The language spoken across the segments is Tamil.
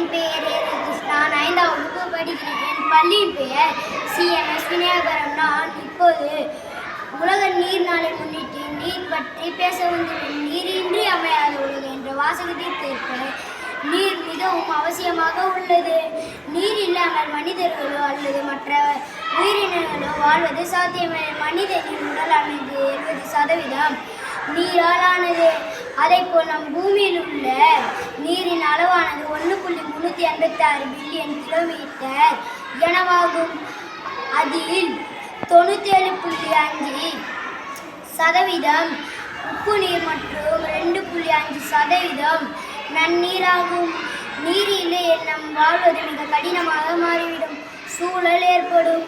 என் பெயர் ஏரகிருஷ்ணன். நான் ஐந்தாம் வகுப்பு படிக்கிறேன். என் பள்ளியின் பெயர் சி. எம். எஸ். விநாயகரம் நான் இப்போது உலக நீர் நாளை முன்னிட்டு நீர் பற்றி பேச வந்துள்ளேன் நீரின்றி அமையாத உலகம் என்ற வாசகத்திற்கேற்ப நீர் மிகவும் அவசியமாக உள்ளது. நீர் இல்லாமல் மனிதர்களோ அல்லது மற்ற உயிரினங்களோ வாழ்வது சாத்தியமில்லை மனிதனின் அமைந்து எழுபது சதவீதம் நீரால் ஆனது அதைப்போல் நம் பூமியில் உள்ள முந்நூற்றி ஆறு பில்லியன் கிலோமீட்டர் எனவாகும். அதில் தொண்ணூற்றேழு புள்ளி அஞ்சு சதவீதம் உப்பு நீர் மற்றும் ரெண்டு புள்ளி அஞ்சு சதவீதம் நன்னீராகும். நீர் இல்லை நம் வாழ்வது மிக கடினமாக மாறிவிடும். சூழல் ஏற்படும்.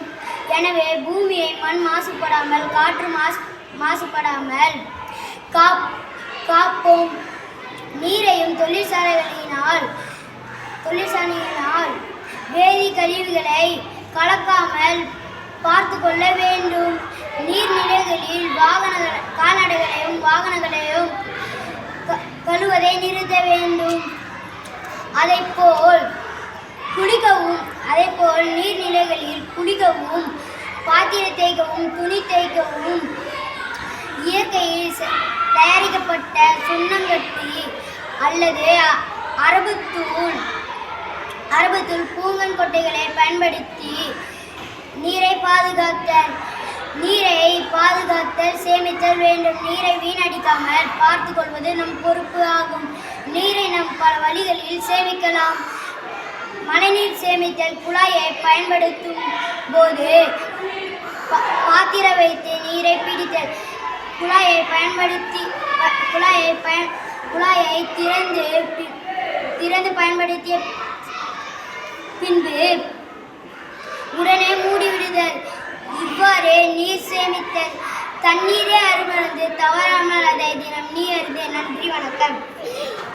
எனவே பூமியை மண் மாசுபடாமல் காற்று மாசு மாசுபடாமல் காப் காப்போம். நீரையும் தொழிற்சாலைகளினால் தொழிற்சாலையினால் வேதி கழிவுகளை கலக்காமல் பார்த்து கொள்ள வேண்டும். நீர்நிலைகளில் வாகன கால்நடைகளையும் வாகனங்களையும் க- கழுவதை நிறுத்த வேண்டும். அதைப்போல் குளிக்கவும் அதைப்போல் நீர்நிலைகளில் குளிக்கவும் பாத்திரம் தேய்க்கவும் துணி தேய்க்கவும் இயற்கையில் தயாரிக்கப்பட்ட சுண்ணங்கட்டி அல்லது அரபுத்தூள் ஆரம்பத்தில் பூங்கன் கொட்டைகளை பயன்படுத்தி நீரை பாதுகாத்தல். நீரை பாதுகாத்தல் சேமித்தல் வேண்டும். நீரை வீணடிக்காமல் பார்த்து கொள்வது நம் பொறுப்பு ஆகும். நீரை நம் பல வழிகளில் சேமிக்கலாம். மழைநீர் சேமித்தல் குழாயை பயன்படுத்தும் போது பா- பாத்திர வைத்து நீரை பிடித்தல். குழாயை பயன்படுத்தி குழாயை பயன் குழாயை திறந்து திறந்து பயன்படுத்திய பின்பு உடனே மூடிவிடுதல். இவ்வாறே நீர் சேமித்தல். தண்ணீரே அருமருந்து தவறாமல் அதை தினம் நீ அருந்தே. நன்றி வணக்கம்.